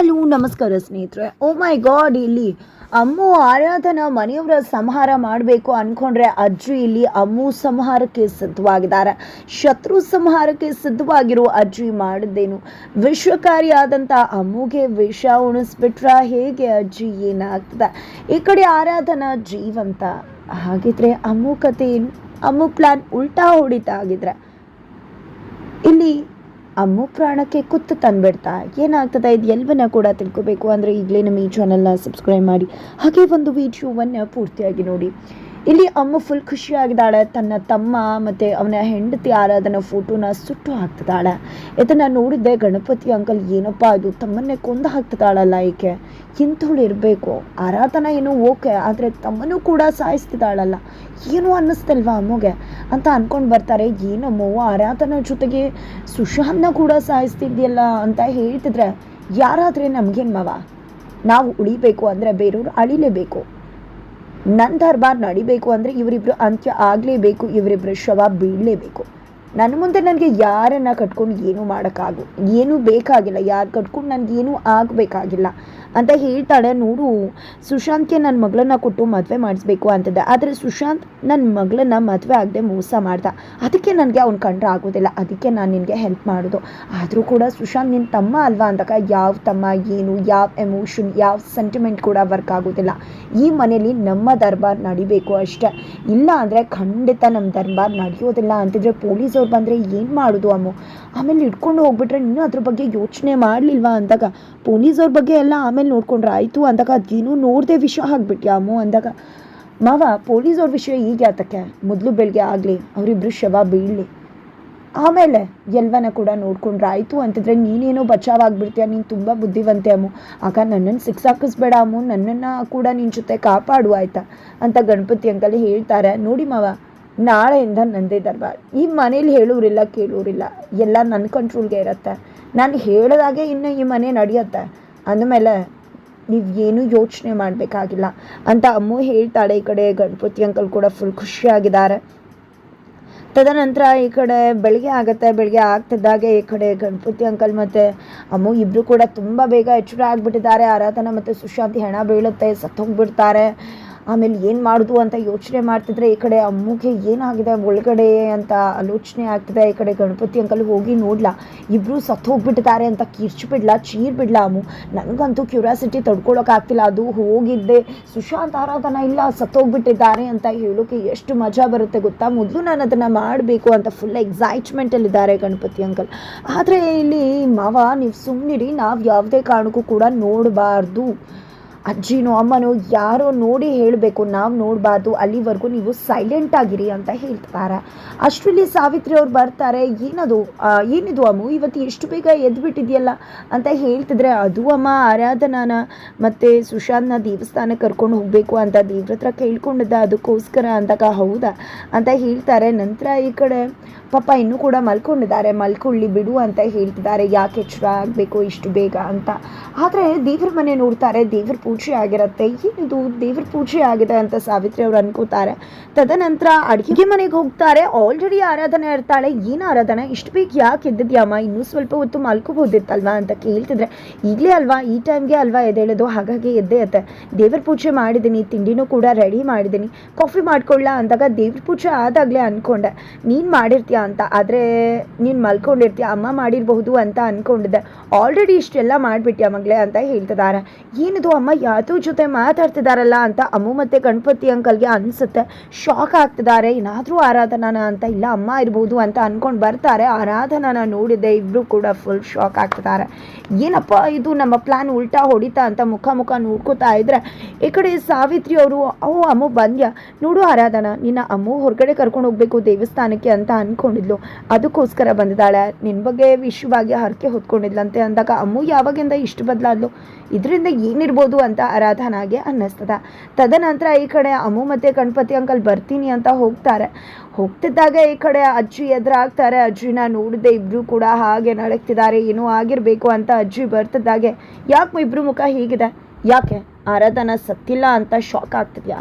Hello ನಮಸ್ಕಾರ ಸ್ನೇಹಿತರೆ. ಓ ಮೈ god, ಇಲ್ಲಿ ಅಮ್ಮು ಆರಾಧನ ಮನೆಯವರ ಸಂಹಾರ ಮಾಡಬೇಕು ಅನ್ಕೊಂಡ್ರೆ ಅಜ್ಜಿ ಇಲ್ಲಿ ಅಮ್ಮು ಸಂಹಾರಕ್ಕೆ ಸಿದ್ಧವಾಗಿದ್ದಾರೆ. ಶತ್ರು ಸಂಹಾರಕ್ಕೆ ಸಿದ್ಧವಾಗಿರೋ ಅಜ್ಜಿ ಮಾಡಿದ್ದೇನು. ವಿಶ್ವಕಾರಿಯಾದಂಥ ಅಮ್ಮುಗೆ ವಿಷ ಉಣಿಸ್ಬಿಟ್ರ ಹೇಗೆ ಅಜ್ಜಿ ಏನಾಗ್ತದೆ? ಈ ಕಡೆ ಆರಾಧನ ಜೀವಂತ ಹಾಗಿದ್ರೆ ಅಮ್ಮು ಕತೆ ಏನು ಅಮ್ಮು ಪ್ಲಾನ್ ಉಲ್ಟಾ ಹೊಡಿತಾ ಆಗಿದ್ರೆ. ಇಲ್ಲಿ ಅಮ್ಮು ಪ್ರಾಣಕ್ಕೆ ಕುತ್ತು ತಂದ್ಬಿಡ್ತಾ. ಏನಾಗ್ತದೆ? ಇದು ಎಲ್ಲವನ್ನ ಕೂಡ ತಿಳ್ಕೊಬೇಕು. ಅಂದರೆ ಈಗಲೇ ನಮ್ಮ ಈ ಚಾನಲ್ನ ಸಬ್ಸ್ಕ್ರೈಬ್ ಮಾಡಿ. ಹಾಗೆ ಒಂದು ವಿಡಿಯೋವನ್ನು ಪೂರ್ತಿಯಾಗಿ ನೋಡಿ. ಇಲ್ಲಿ ಅಮ್ಮ ಫುಲ್ ಖುಷಿಯಾಗಿದ್ದಾಳೆ ತನ್ನ ತಮ್ಮ ಮತ್ತು ಅವನ ಹೆಂಡತಿ ಆರಾಧನ ಫೋಟೋನ ಸುಟ್ಟು ಹಾಕ್ತಿದ್ದಾಳೆ. ಇದನ್ನು ನೋಡಿದ್ದೆ ಗಣಪತಿ ಅಂಕಲ್, ಏನಪ್ಪ ಇದು? ತಮ್ಮನ್ನೇ ಕೊಂದು ಹಾಕ್ತಿದ್ದಾಳಲ್ಲ ಈಕೆ. ಇಂಥವಳು ಇರಬೇಕು. ಆರಾಧನ ಏನು ಓಕೆ, ಆದರೆ ತಮ್ಮನೂ ಕೂಡ ಸಾಯಿಸ್ತಿದ್ದಾಳಲ್ಲ. ಏನು ಅನ್ನಿಸ್ತಲ್ವಾ ಅಮ್ಮಗೆ? ಅಂತ ಅಂದ್ಕೊಂಡು ಬರ್ತಾರೆ. ಏನಮ್ಮೋ, ಆರಾಧನ ಜೊತೆಗೆ ಸುಶಾಂತ್ನ ಕೂಡ ಸಾಯಿಸ್ತಿದ್ಯಲ್ಲ? ಅಂತ ಹೇಳ್ತಿದ್ರೆ, ಯಾರಾದರೆ ನಮಗೇನು ಮವ? ನಾವು ಉಳಿಬೇಕು ಅಂದರೆ ಬೇರೆಯವ್ರು ಅಳಿಲೇಬೇಕು. ನನ್ನ ದರ್ಬಾರ್ ನಡಿಬೇಕು ಅಂದರೆ ಇವರಿಬ್ರು ಅಂತ್ಯ ಆಗಲೇಬೇಕು ಇವರಿಬ್ಬರ ಶವ ಬೀಳಲೇಬೇಕು. ನನ್ನ ಮುಂದೆ ನನಗೆ ಯಾರನ್ನ ಕಟ್ಕೊಂಡು ಏನೂ ಮಾಡೋಕ್ಕಾಗು, ಏನೂ ಬೇಕಾಗಿಲ್ಲ, ಯಾರು ಕಟ್ಕೊಂಡು ಏನು ಆಗಬೇಕಾಗಿಲ್ಲ ಅಂತ ಹೇಳ್ತಾಳೆ. ನೋಡು, ಸುಶಾಂತ್ಗೆ ನನ್ನ ಮಗಳನ್ನ ಕೊಟ್ಟು ಮದುವೆ ಮಾಡಿಸ್ಬೇಕು ಅಂತದ ಆದರೆ ಸುಶಾಂತ್ ನನ್ನ ಮಗಳನ್ನ ಮದುವೆ ಆಗದೆ ಮೋಸ ಮಾಡ್ದ. ಅದಕ್ಕೆ ನನಗೆ ಅವ್ನು ಕಂಡ್ರೆ ಆಗೋದಿಲ್ಲ. ಅದಕ್ಕೆ ನಾನು ನಿನಗೆ ಹೆಲ್ಪ್ ಮಾಡೋದು. ಆದರೂ ಕೂಡ ಸುಶಾಂತ್ ನಿನ್ನ ತಮ್ಮ ಅಲ್ವಾ ಅಂದಾಗ ಯಾವ ತಮ್ಮ, ಏನು, ಯಾವ ಎಮೋಷನ್ ಯಾವ ಸೆಂಟಿಮೆಂಟ್ ಕೂಡ ವರ್ಕ್ ಆಗೋದಿಲ್ಲ. ಈ ಮನೇಲಿ ನಮ್ಮ ದರ್ಬಾರ್ ನಡಿಬೇಕು ಅಷ್ಟೇ. ಇಲ್ಲ ಅಂದರೆ ಖಂಡಿತ ನಮ್ಮ ದರ್ಬಾರ್ ನಡೆಯೋದಿಲ್ಲ ಅಂತಿದ್ರೆ ಪೊಲೀಸವ್ರು ಬಂದರೆ ಏನು ಮಾಡೋದು ಅಮ್ಮು? ಆಮೇಲೆ ಇಟ್ಕೊಂಡು ಹೋಗ್ಬಿಟ್ರೆ ನೀನು ಅದ್ರ ಬಗ್ಗೆ ಯೋಚನೆ ಮಾಡಲಿಲ್ವಾ ಅಂದಾಗ, ಪೊಲೀಸವ್ರ ಬಗ್ಗೆ ಎಲ್ಲ ಆಮೇಲೆ ನೋಡ್ಕೊಂಡ್ರೆ ಆಯಿತು ಅಂದಾಗ ಅದೇನು ನೋಡದೆ ವಿಷಯ ಹಾಕ್ಬಿಟ್ಯಾ ಅಮ್ಮು ಅಂದಾಗ. ಮಾವ, ಪೊಲೀಸವ್ರ ವಿಷಯ ಈಗ ಯಾತಕ್ಕೆ ಮೊದಲು ಬೆಳಗ್ಗೆ ಆಗಲಿ, ಅವರಿಬ್ರು ಶವ ಬೀಳಲಿ. ಆಮೇಲೆ ಎಲ್ವನ ಕೂಡ ನೋಡ್ಕೊಂಡ್ರೆ ಆಯಿತು ಅಂತಿದ್ರೆ ನೀನೇನೋ ಬಚಾವಾಗ್ಬಿಡ್ತೀಯ ನೀನು ತುಂಬ ಬುದ್ಧಿವಂತೆ ಅಮ್ಮು. ಆಗ ನನ್ನನ್ನು ಸಿಕ್ಸ್ ಹಾಕಿಸ್ಬೇಡ ಅಮ್ಮು. ನನ್ನನ್ನು ಕೂಡ ನಿನ್ನ ಜೊತೆ ಕಾಪಾಡು ಆಯ್ತಾ? ಅಂತ ಗಣಪತಿ ಅಂಕಲ್ ಹೇಳ್ತಾರೆ. ನೋಡಿ ಮಾವ ನಾಳೆಯಿಂದ ನಂದೇ ದರ್ಬಾರ್. ಈ ಮನೇಲಿ ಹೇಳೋರಿಲ್ಲ, ಕೇಳೋರಿಲ್ಲ. ಎಲ್ಲ ನನ್ನ ಕಂಟ್ರೋಲ್ಗೆ ಇರುತ್ತೆ. ನಾನು ಹೇಳಿದಾಗೆ ಇನ್ನು ಈ ಮನೆ ನಡೆಯುತ್ತೆ. ಅಂದಮೇಲೆ ನೀವು ಏನೂ ಯೋಚನೆ ಮಾಡಬೇಕಾಗಿಲ್ಲ. ಅಂತ ಅಮ್ಮು ಹೇಳ್ತಾಳೆ ಈ ಕಡೆ. ಗಣಪತಿ ಅಂಕಲ್ ಕೂಡ ಫುಲ್ ಖುಷಿಯಾಗಿದ್ದಾರೆ. ತದನಂತರ ಈ ಕಡೆ ಬೆಳಗ್ಗೆ ಆಗುತ್ತೆ. ಬೆಳಗ್ಗೆ ಆಗ್ತಿದ್ದಾಗೆ ಈ ಕಡೆ ಗಣಪತಿ ಅಂಕಲ್ ಮತ್ತು ಅಮ್ಮು ಇಬ್ಬರು ಕೂಡ ತುಂಬ ಬೇಗ ಎಚ್ಚರ ಆಗಿಬಿಟ್ಟಿದ್ದಾರೆ. ಆರಾಧನಾ ಮತ್ತು ಸುಶಾಂತಿ ಹೆಣ ಬೀಳುತ್ತೆ. ಸತ್ತೋಗ್ಬಿಡ್ತಾರೆ. ಆಮೇಲೆ ಏನು ಮಾಡೋದು ಅಂತ ಯೋಚನೆ ಮಾಡ್ತಿದ್ರೆ ಈ ಕಡೆ ಅಮ್ಮಗೆ ಏನಾಗಿದೆ ಒಳಗಡೆ ಅಂತ ಆಲೋಚನೆ ಆಗ್ತಿದೆ. ಈ ಕಡೆ ಗಣಪತಿ ಅಂಕಲ್ ಹೋಗಿ ನೋಡ್ಲಾ ಇಬ್ಬರು ಸತ್ತು ಹೋಗ್ಬಿಟ್ಟಿದ್ದಾರೆ ಅಂತ ಕಿರ್ಚಿಬಿಡ್ಲಾ ಚೀರ್ ಬಿಡ್ಲಾ ಅಮ್ಮು. ನನಗಂತೂ ಕ್ಯೂರಿಯಾಸಿಟಿ ತಡ್ಕೊಳೋಕ್ಕಾಗ್ತಿಲ್ಲ ಅದು ಹೋಗಿದ್ದೆ. ಸುಶಾಂತ್ ಆರಾಧನ ಇಲ್ಲ ಸತ್ತೋಗ್ಬಿಟ್ಟಿದ್ದಾರೆ ಅಂತ ಹೇಳೋಕೆ ಎಷ್ಟು ಮಜಾ ಬರುತ್ತೆ ಗೊತ್ತಾ? ಮೊದಲು ನಾನು ಅದನ್ನು ಮಾಡಬೇಕು ಅಂತ ಫುಲ್ ಎಕ್ಸೈಟ್ಮೆಂಟಲ್ಲಿದ್ದಾರೆ ಗಣಪತಿ ಅಂಕಲ್. ಆದರೆ ಇಲ್ಲಿ ಮಾವ, ನೀವು ಸುಮ್ಮನಿರಿ ನಾವು ಯಾವುದೇ ಕಾರಣಕ್ಕೂ ಕೂಡ ನೋಡಬಾರ್ದು. ಅಜ್ಜಿನೋ ಅಮ್ಮನೋ ಯಾರೋ ನೋಡಿ ಹೇಳಬೇಕು, ನಾವು ನೋಡಬಾರ್ದು, ಅಲ್ಲಿವರೆಗೂ ನೀವು ಸೈಲೆಂಟ್ ಆಗಿರಿ ಅಂತ ಹೇಳ್ತಾರೆ. ಅಷ್ಟರಲ್ಲಿ ಸಾವಿತ್ರಿ ಅವ್ರು ಬರ್ತಾರೆ, ಏನದು ಏನಿದು ಅಮ್ಮು, ಇವತ್ತು ಎಷ್ಟು ಬೇಗ ಎದ್ಬಿಟ್ಟಿದೆಯಲ್ಲ? ಅಂತ ಹೇಳ್ತಿದ್ರೆ, ಅದು ಅಮ್ಮ, ಆರಾಧನಾನ, ಮತ್ತು ಸುಶಾಂತ್ನ ದೇವಸ್ಥಾನಕ್ಕೆ ಕರ್ಕೊಂಡು ಹೋಗಬೇಕು ಅಂತ ದೇವ್ರ ಹತ್ರ ಕೇಳ್ಕೊಂಡಿದ್ದ ಅದಕ್ಕೋಸ್ಕರ ಅಂದಾಗ, ಹೌದಾ? ಅಂತ ಹೇಳ್ತಾರೆ. ನಂತರ ಈ ಕಡೆ ಪಾಪ ಇನ್ನೂ ಕೂಡ ಮಲ್ಕೊಂಡಿದ್ದಾರೆ. ಮಲ್ಕೊಳ್ಳಿ ಬಿಡು ಅಂತ ಹೇಳ್ತಿದ್ದಾರೆ. ಯಾಕೆ ಎಚ್ಚರ ಆಗಬೇಕು, ಇಷ್ಟು ಬೇಗ ಅಂತ. ಆದರೆ ದೇವ್ರ ಮನೆ ನೋಡ್ತಾರೆ. ದೇವ್ರ ಪೂಜೆ ಆಗಿರುತ್ತೆ. ಏನಿದು? ದೇವ್ರ ಪೂಜೆ ಆಗಿದೆ ಅಂತ ಸಾವಿತ್ರಿ ಅವ್ರು ಅನ್ಕೋತಾರೆ. ತದನಂತರ ಅಡುಗೆ ಮನೆಗೆ ಹೋಗ್ತಾರೆ. ಆಲ್ರೆಡಿ ಆರಾಧನೆ ಇರ್ತಾಳೆ. ಏನು ಆರಾಧನೆ? ಇಷ್ಟು ಬೇಗ ಯಾಕೆ ಎದ್ದಿದ್ಯಮ್ಮ ಇನ್ನೂ ಸ್ವಲ್ಪ ಹೊತ್ತು ಮಲ್ಕೋಬೋದಿತ್ತಲ್ವಾ ಅಂತ ಕೇಳ್ತಿದ್ರೆ. ಈಗಲೇ ಅಲ್ವಾ? ಈ ಟೈಮ್ಗೆ ಅಲ್ವಾ ಎದ್ದೇಳೋದು? ಹಾಗಾಗಿ ಎದ್ದೇ ಅತ್ತೆ ದೇವ್ರ ಪೂಜೆ ಮಾಡಿದ್ದೀನಿ ತಿಂಡಿನೂ ಕೂಡ ರೆಡಿ ಮಾಡಿದ್ದೀನಿ ಕಾಫಿ ಮಾಡ್ಕೊಳ್ಳ ಅಂದಾಗ ದೇವ್ರ ಪೂಜೆ ಆದಾಗಲೇ ಅಂದ್ಕೊಂಡೆ ನೀನು ಮಾಡಿರ್ತೀಯ ಅಂತ. ಆದರೆ ನೀನು ಮಲ್ಕೊಂಡಿರ್ತೀಯ? ಅಮ್ಮ ಮಾಡಿರಬಹುದು ಅಂತ ಅಂದ್ಕೊಂಡಿದ್ದೆ ಆಲ್ರೆಡಿ ಇಷ್ಟೆಲ್ಲ ಮಾಡಿಬಿಟ್ಯಾ ಮಗಳೇ ಅಂತ ಹೇಳ್ತಿದ್ದಾರೆ. ಏನಿದು ಅಮ್ಮ? ಯಾವ್ದೋ ಜೊತೆ ಮಾತಾಡ್ತಿದಾರಲ್ಲ ಅಂತ ಅಮ್ಮು ಮತ್ತು ಗಣಪತಿ ಅಂಕಲ್ಗೆ ಅನ್ಸುತ್ತೆ. ಶಾಕ್ ಆಗ್ತಿದ್ದಾರೆ. ಏನಾದರೂ ಆರಾಧನಾನ ಅಂತ, ಇಲ್ಲ ಅಮ್ಮ ಇರ್ಬೋದು ಅಂತ ಅಂದ್ಕೊಂಡು ಬರ್ತಾರೆ. ಆರಾಧನಾನ ನೋಡಿದ್ದೆ ಇಬ್ಬರು ಕೂಡ ಫುಲ್ ಶಾಕ್ ಆಗ್ತಿದ್ದಾರೆ. ಏನಪ್ಪ ಇದು? ನಮ್ಮ ಪ್ಲಾನ್ ಉಲ್ಟಾ ಹೊಡಿತಾ ಅಂತ ಮುಖ ಮುಖ ನೋಡ್ಕೋತಾ ಇದ್ರೆ, ಈ ಕಡೆ ಸಾವಿತ್ರಿ ಅವರು, ಓ, ಅಮ್ಮು ಬಂದ್ಯ? ನೋಡು ಆರಾಧನ, ನಿನ್ನ ಅಮ್ಮು ಹೊರಗಡೆ ಕರ್ಕೊಂಡು ಹೋಗ್ಬೇಕು ದೇವಸ್ಥಾನಕ್ಕೆ ಅಂತ ಅಂದ್ಕೊಂಡಿದ್ಲು ಅದಕ್ಕೋಸ್ಕರ ಬಂದಿದ್ದಾಳೆ. ನಿನ್ನ ಬಗ್ಗೆ ವಿಶ್ವವಾಗಿ ಹರಕೆ ಹೊತ್ಕೊಂಡಿದ್ಲಂತೆ ಅಂದಾಗ ಅಮ್ಮು ಯಾವಾಗಿಂದ ಇಷ್ಟು ಬದಲಾದ್ಲು? ಇದರಿಂದ ಏನಿರ್ಬೋದು ಅಂತ ಆರಾಧನಾಗೆ ಅನ್ನಿಸ್ತದ. ತದನಂತರ ಈ ಕಡೆ ಅಮ್ಮು ಮತ್ತು ಗಣಪತಿ ಅಂಕಲ್ ಬರ್ತೀನಿ ಅಂತ ಹೋಗ್ತಾರೆ. ಹೋಗ್ತಿದ್ದಾಗ ಈ ಕಡೆ ಅಜ್ಜಿ ಎದುರಾಗ್ತಾರೆ. ಅಜ್ಜಿನ ನೋಡಿದೆ ಇಬ್ರು ಕೂಡ ಹಾಗೆ ನಡಕ್ತಿದ್ದಾರೆ. ಏನೋ ಆಗಿರಬೇಕು ಅಂತ ಅಜ್ಜಿ ಬರ್ತಿದ್ದಾಗೆ ಯಾಕೆ ಇಬ್ಬರು ಮುಖ ಹೀಗಿದೆ? ಯಾಕೆ? ಆರಾಧನಾ ಸತ್ತಿಲ್ಲ ಅಂತ ಶಾಕ್ ಆಗ್ತಿದ್ಯಾ?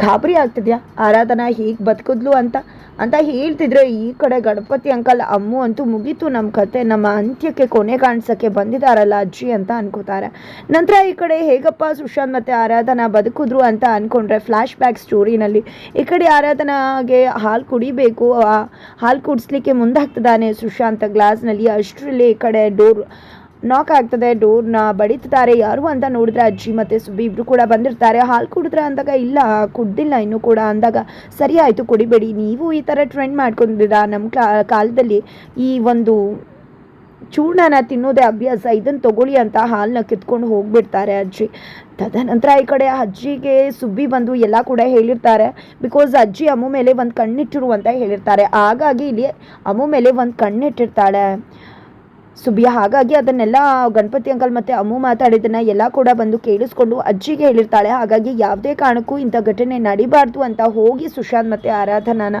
ಗಾಬರಿ ಆಗ್ತಿದ್ಯಾ? ಆರಾಧನಾ ಹೀಗೆ ಬದುಕಿದ್ಲು ಅಂತ. ಅಂತ ಹೇಳ್ತಿದ್ರೆ ಈ ಕಡೆ ಗಣಪತಿ ಅಂಕಲ್ ಅಮ್ಮು ಅಂತೂ ಮುಗೀತು ನಮ್ಮ ಕತೆ. ನಮ್ಮ ಅಂತ್ಯಕ್ಕೆ ಕೊನೆ ಕಾಣಿಸೋಕ್ಕೆ ಬಂದಿದ್ದಾರಲ್ಲ ಅಜ್ಜಿ ಅಂತ ಅನ್ಕೋತಾರೆ. ನಂತರ ಈ ಕಡೆ ಹೇಗಪ್ಪ ಸುಶಾಂತ್ ಮತ್ತು ಆರಾಧನಾ ಬದುಕಿದ್ರು ಅಂತ ಅಂದ್ಕೊಂಡ್ರೆ ಫ್ಲ್ಯಾಶ್ ಬ್ಯಾಕ್ ಸ್ಟೋರಿನಲ್ಲಿ ಈ ಕಡೆ ಆರಾಧನಾಗೆ ಹಾಲು ಕುಡಿಬೇಕು ಹಾಲು ಕುಡಿಸ್ಲಿಕ್ಕೆ ಮುಂದಾಗ್ತದಾನೆ ಸುಶಾಂತ್. ಗ್ಲಾಸ್ನಲ್ಲಿ ಅಷ್ಟರಲ್ಲಿ ಈ ಕಡೆ ಡೋರ್ ನಾಕ್ ಆಗ್ತದೆ ಡೋರ್ನ ಬಡಿತಾರೆ ಯಾರು ಅಂತ ನೋಡಿದ್ರೆ ಅಜ್ಜಿ ಮತ್ತು ಸುಬ್ಬಿ ಇಬ್ರು ಕೂಡ ಬಂದಿರ್ತಾರೆ. ಹಾಲು ಕುಡಿದ್ರೆ ಅಂದಾಗ ಇಲ್ಲ, ಕುಡ್ದಿಲ್ಲ ಇನ್ನೂ ಕೂಡ ಅಂದಾಗ ಸರಿ ಆಯಿತು, ಕುಡಿಬೇಡಿ. ನೀವು ಈ ಥರ ಟ್ರೆಂಡ್ ಮಾಡ್ಕೊಂಡಿದ್ದೀರಾ? ನಮ್ಮ ಕ್ಲಾ, ಕಾಲದಲ್ಲಿ ಈ ಒಂದು ಚೂರ್ಣನ ತಿನ್ನೋದೇ ಅಭ್ಯಾಸ. ಇದನ್ನು ತಗೊಳ್ಳಿ ಅಂತ ಹಾಲನ್ನ ಕಿತ್ಕೊಂಡು ಹೋಗ್ಬಿಡ್ತಾರೆ ಅಜ್ಜಿ. ತದನಂತರ ಈ ಕಡೆ ಅಜ್ಜಿಗೆ ಸುಬ್ಬಿ ಬಂದು ಎಲ್ಲ ಕೂಡ ಹೇಳಿರ್ತಾರೆ. ಬಿಕಾಸ್ ಅಜ್ಜಿ ಅಮ್ಮ ಮೇಲೆ ಒಂದು ಕಣ್ಣಿಟ್ಟಿರು ಅಂತ ಹೇಳಿರ್ತಾರೆ. ಹಾಗಾಗಿ ಇಲ್ಲಿ ಅಮ್ಮ ಮೇಲೆ ಒಂದು ಕಣ್ಣಿಟ್ಟಿರ್ತಾಳೆ. ಸುಬಿಯ, ಹಾಗಾಗಿ ಅದನ್ನೆಲ್ಲ ಗಣಪತಿ ಅಂಕಲ್ ಮತ್ತು ಅಮ್ಮು ಮಾತಾಡಿದ್ದನ್ನು ಎಲ್ಲ ಕೂಡ ಬಂದು ಕೇಳಿಸ್ಕೊಂಡು ಅಜ್ಜಿಗೆ ಹೇಳಿರ್ತಾಳೆ. ಹಾಗಾಗಿ ಯಾವುದೇ ಕಾರಣಕ್ಕೂ ಇಂಥ ಘಟನೆ ನಡಿಬಾರ್ದು ಅಂತ ಹೋಗಿ ಸುಶಾಂತ್ ಮತ್ತು ಆರಾಧನಾನ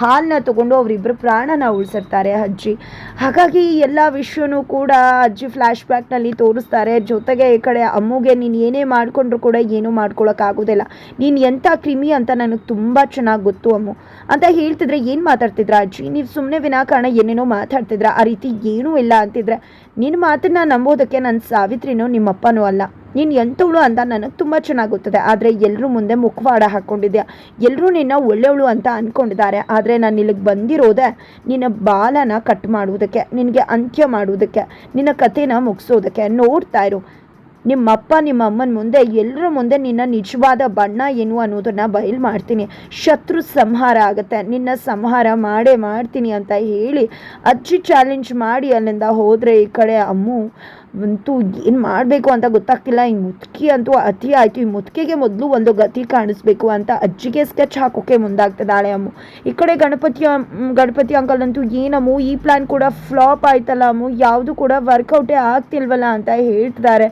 ಹಾಲನ್ನ ತಗೊಂಡು ಅವರಿಬ್ಬರು ಪ್ರಾಣನ ಉಳಿಸಿರ್ತಾರೆ ಅಜ್ಜಿ. ಹಾಗಾಗಿ ಎಲ್ಲ ವಿಷಯನೂ ಕೂಡ ಅಜ್ಜಿ ಫ್ಲ್ಯಾಶ್ ಬ್ಯಾಕ್ನಲ್ಲಿ ತೋರಿಸ್ತಾರೆ. ಜೊತೆಗೆ ಈ ಕಡೆ ಅಮ್ಮುಗೆ, ನೀನು ಏನೇ ಮಾಡಿಕೊಂಡ್ರು ಕೂಡ ಏನೂ ಮಾಡ್ಕೊಳಕ್ಕಾಗೋದಿಲ್ಲ ನೀನು ಎಂಥ ಕ್ರಿಮಿ ಅಂತ ನನಗೆ ತುಂಬ ಚೆನ್ನಾಗಿ ಗೊತ್ತು ಅಮ್ಮು. ಅಂತ ಹೇಳ್ತಿದ್ರೆ ಏನು ಮಾತಾಡ್ತಿದ್ರ ಅಜ್ಜಿ? ನೀವು ಸುಮ್ಮನೆ ವಿನಾಕಾರಣ ಏನೇನೋ ಮಾತಾಡ್ತಿದ್ರ. ಆ ರೀತಿ ಏನೂ ಇಲ್ಲ ಅಂತಿದ್ರೆ ನಿನ್ನ ಮಾತನ್ನ ನಂಬೋದಕ್ಕೆ ನನ್ನ ಸಾವಿತ್ರಿನೂ ನಿಮ್ಮಪ್ಪನೂ ಅಲ್ಲ. ನೀನು ಎಂಥವಳು ಅಂತ ನನಗೆ ತುಂಬ ಚೆನ್ನಾಗುತ್ತದೆ ಆದರೆ ಎಲ್ಲರೂ ಮುಂದೆ ಮುಖವಾಡ ಹಾಕ್ಕೊಂಡಿದ್ಯಾ ಎಲ್ಲರೂ ನಿನ್ನ ಒಳ್ಳೆಯವಳು ಅಂತ ಅಂದ್ಕೊಂಡಿದ್ದಾರೆ ಆದರೆ ನಾನು ಇಲ್ಲಿಗೆ ಬಂದಿರೋದೆ ನಿನ್ನ ಬಾಲನ ಕಟ್ ಮಾಡುವುದಕ್ಕೆ, ನಿನಗೆ ಅಂತ್ಯ ಮಾಡುವುದಕ್ಕೆ, ನಿನ್ನ ಕಥೆನ ಮುಗಿಸೋದಕ್ಕೆ. ನೋಡ್ತಾ ಇರು. ನಿಮ್ಮಪ್ಪ ನಿಮ್ಮ ಅಮ್ಮನ ಮುಂದೆ, ಎಲ್ಲರ ಮುಂದೆ ನಿನ್ನ ನಿಜವಾದ ಬಣ್ಣ ಏನು ಅನ್ನೋದನ್ನು ಬಯಲು ಮಾಡ್ತೀನಿ. ಶತ್ರು ಸಂಹಾರ ಆಗುತ್ತೆ. ನಿನ್ನ ಸಂಹಾರ ಮಾಡೇ ಮಾಡ್ತೀನಿ ಅಂತ ಹೇಳಿ ಅಜ್ಜಿ ಚಾಲೆಂಜ್ ಮಾಡಿ ಅಲ್ಲಿಂದ ಹೋದರೆ ಈ ಕಡೆ ಅಮ್ಮು. ಅಂತೂ ಏನು ಮಾಡಬೇಕು ಅಂತ ಗೊತ್ತಾಗ್ತಿಲ್ಲ. ಈ ಮುತ್ಕಿ ಅಂತೂ ಅತಿ ಆಯಿತು. ಈ ಮುದುಕಿಗೆ ಮೊದಲು ಒಂದು ಗತಿ ಕಾಣಿಸ್ಬೇಕು ಅಂತ ಅಜ್ಜಿಗೆ ಸ್ಕೆಚ್ ಹಾಕೋಕೆ ಮುಂದಾಗ್ತದಾಳೆ ಅಮ್ಮು. ಈ ಕಡೆ ಗಣಪತಿ ಗಣಪತಿ ಅಂಕಲ್ ಅಂತೂ ಏನಮ್ಮು ಈ ಪ್ಲ್ಯಾನ್ ಕೂಡ ಫ್ಲಾಪ್ ಆಯ್ತಲ್ಲ ಅಮ್ಮು. ಯಾವುದು ಕೂಡ ವರ್ಕೌಟೇ ಆಗ್ತಿಲ್ವಲ್ಲ ಅಂತ ಹೇಳ್ತಿದ್ದಾರೆ.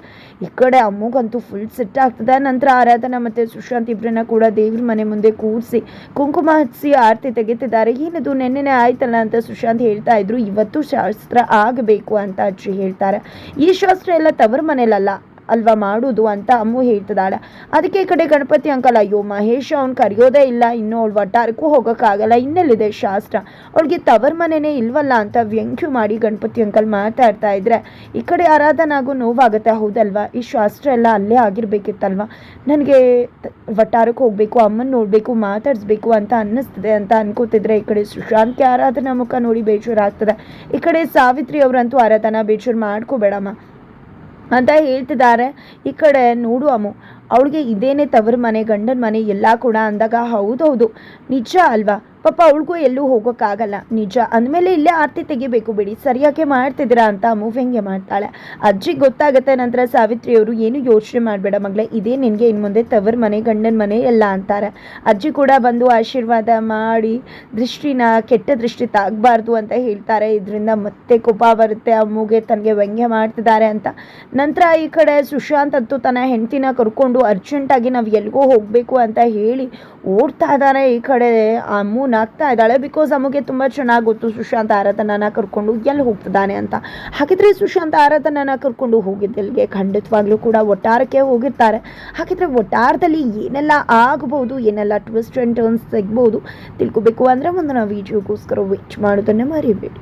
ಈ ಕಡೆ ಅಮ್ಮಗಂತೂ ಫುಲ್ ಸೆಟ್ ಆಗ್ತದೆ. ನಂತರ ಆರಾಧನಾ ಮತ್ತು ಸುಶಾಂತ್ ಇಬ್ಬರನ್ನ ಕೂಡ ದೇವ್ರ ಮನೆ ಮುಂದೆ ಕೂರಿಸಿ ಕುಂಕುಮ ಹಚ್ಚಿ ಆರತಿ ತೆಗಿತಿದ್ದಾರೆ. ಏನದು, ನೆನ್ನೆನೆ ಆಯ್ತಲ್ಲ ಅಂತ ಸುಶಾಂತ್ ಹೇಳ್ತಾ ಇದ್ರು. ಇವತ್ತು ಶಾಸ್ತ್ರ ಆಗಬೇಕು ಅಂತ ಅಜ್ಜಿ ಹೇಳ್ತಾರೆ. ಶಾಸ್ತ್ರ ಎಲ್ಲ ತವರ ಮನೇಲಲ್ಲ ಅಲ್ವಾ ಮಾಡೋದು ಅಂತ ಅಮ್ಮು ಹೇಳ್ತಿದ್ದಾಳೆ. ಅದಕ್ಕೆ ಈ ಕಡೆ ಗಣಪತಿ ಅಂಕಲ್, ಅಯ್ಯೋ ಮಹೇಶ್, ಅವ್ನು ಕರೆಯೋದೇ ಇಲ್ಲ. ಇನ್ನೂ ಅವಳು ಒಟ್ಟಾರಕ್ಕೂ ಹೋಗೋಕ್ಕಾಗಲ್ಲ. ಇನ್ನೆಲ್ಲಿದೆ ಶಾಸ್ತ್ರ? ಅವಳಿಗೆ ತವರ್ ಮನೆನೇ ಇಲ್ವಲ್ಲ ಅಂತ ವ್ಯಂಗ್ಯ ಮಾಡಿ ಗಣಪತಿ ಅಂಕಲ್ ಮಾತಾಡ್ತಾ ಇದ್ರೆ, ಈ ಕಡೆ ಆರಾಧನಾಗೂ ನೋವಾಗುತ್ತೆ, ಹೌದಲ್ವಾ? ಈ ಶಾಸ್ತ್ರ ಎಲ್ಲ ಅಲ್ಲೇ ಆಗಿರ್ಬೇಕಿತ್ತಲ್ವಾ? ನನಗೆ ವಟಾರಕ್ಕೆ ಹೋಗಬೇಕು, ಅಮ್ಮನ ನೋಡಬೇಕು, ಮಾತಾಡಿಸ್ಬೇಕು ಅಂತ ಅನ್ನಿಸ್ತದೆ ಅಂತ ಅನ್ಕೋತಿದ್ರೆ, ಈ ಕಡೆ ಸುಶಾಂತ್ಗೆ ಆರಾಧನಾ ಮುಖ ನೋಡಿ ಬೇಜಾರಾಗ್ತದೆ. ಈ ಕಡೆ ಸಾವಿತ್ರಿ ಅವರಂತೂ ಆರಾಧನಾ ಬೇಜಾರು ಮಾಡ್ಕೋಬೇಡಮ್ಮ. ಅಂತ ಹೇಳ್ತಿದ್ದಾರೆ. ಈ ಕಡೆ ನೋಡು ಅಮ್ಮು ಅವಳಿಗೆ ಇದೇನೇ ತವರ ಮನೆ, ಗಂಡನ ಮನೆ, ಎಲ್ಲ ಕೂಡ ಅಂದಾಗ ಹೌದೌದು ನಿಜ ಅಲ್ವಾ? ಪಾಪ ಅವಳಿಗೂ ಎಲ್ಲೂ ಹೋಗೋಕ್ಕಾಗಲ್ಲ. ನಿಜ. ಅಂದಮೇಲೆ ಇಲ್ಲೇ ಆರತಿ ತೆಗಿಬೇಕು ಬಿಡಿ. ಸರಿಯಾಗಿ ಮಾಡ್ತಿದ್ದೀರಾ ಅಂತ ವ್ಯಂಗ್ಯ ಮಾಡ್ತಾಳೆ. ಅಜ್ಜಿ ಗೊತ್ತಾಗುತ್ತೆ ನಂತರ ಸಾವಿತ್ರಿಯವರು ಏನು ಯೋಚನೆ ಮಾಡಬೇಡ ಮಗಳೇ. ಇದೇ ನಿನಗೆ ಇನ್ನು ಮುಂದೆ ತವರ್ ಮನೆ, ಗಂಡನ ಮನೆ ಎಲ್ಲ ಅಂತಾರೆ. ಅಜ್ಜಿ ಕೂಡ ಬಂದು ಆಶೀರ್ವಾದ ಮಾಡಿ ದೃಷ್ಟಿನ ಕೆಟ್ಟ ದೃಷ್ಟಿ ತಾಗಬಾರ್ದು ಅಂತ ಹೇಳ್ತಾರೆ. ಇದರಿಂದ ಮತ್ತೆ ಕೋಪ ಬರುತ್ತೆ. ಅಮ್ಮುಗೆ ತನಗೆ ವ್ಯಂಗ್ಯ ಮಾಡ್ತಿದ್ದಾರೆ ಅಂತ. ನಂತರ ಈ ಕಡೆ ಸುಶಾಂತ್ ಅಂತೂ ತನ್ನ ಹೆಂಡತಿನ ಕರ್ಕೊಂಡು ಅರ್ಜೆಂಟಾಗಿ ನಾವು ಎಲ್ಗೋ ಹೋಗಬೇಕು ಅಂತ ಹೇಳಿ ಓಡ್ತಾ ಇದ್ದಾರೆ ಈ ಕಡೆ. ಅಮ್ಮು ನಾಗ್ತಾ ಇದ್ದಾಳೆ. ಬಿಕಾಸ್ ನಮಗೆ ತುಂಬ ಚೆನ್ನಾಗಿ ಗೊತ್ತು ಸುಶಾಂತ್ ಆರಾಧನನ ಕರ್ಕೊಂಡು ಎಲ್ಲಿ ಹೋಗ್ತಿದ್ದಾನೆ ಅಂತ. ಹಾಗಿದ್ರೆ ಸುಶಾಂತ್ ಆರಾಧನನ ಕರ್ಕೊಂಡು ಹೋಗಿದ್ದೆಲ್ಲಿಗೆ ಖಂಡಿತವಾಗ್ಲೂ ಕೂಡ ಒಟ್ಟಾರಕ್ಕೆ ಹೋಗಿರ್ತಾರೆ. ಹಾಗಿದ್ರೆ ಒಟ್ಟಾರದಲ್ಲಿ ಏನೆಲ್ಲ ಆಗಬಹುದು ಏನೆಲ್ಲ ಟ್ವಿಸ್ಟ್ ಆ್ಯಂಡ್ ಟರ್ನ್ಸ್ ತೆಗ್ಬೋದು ತಿಳ್ಕೊಬೇಕು ಅಂದರೆ ಮುಂದಿನ ವೀಡಿಯೋಗೋಸ್ಕರ ವೇಟ್ ಮಾಡೋದನ್ನೇ ಮರಿಬೇಡಿ.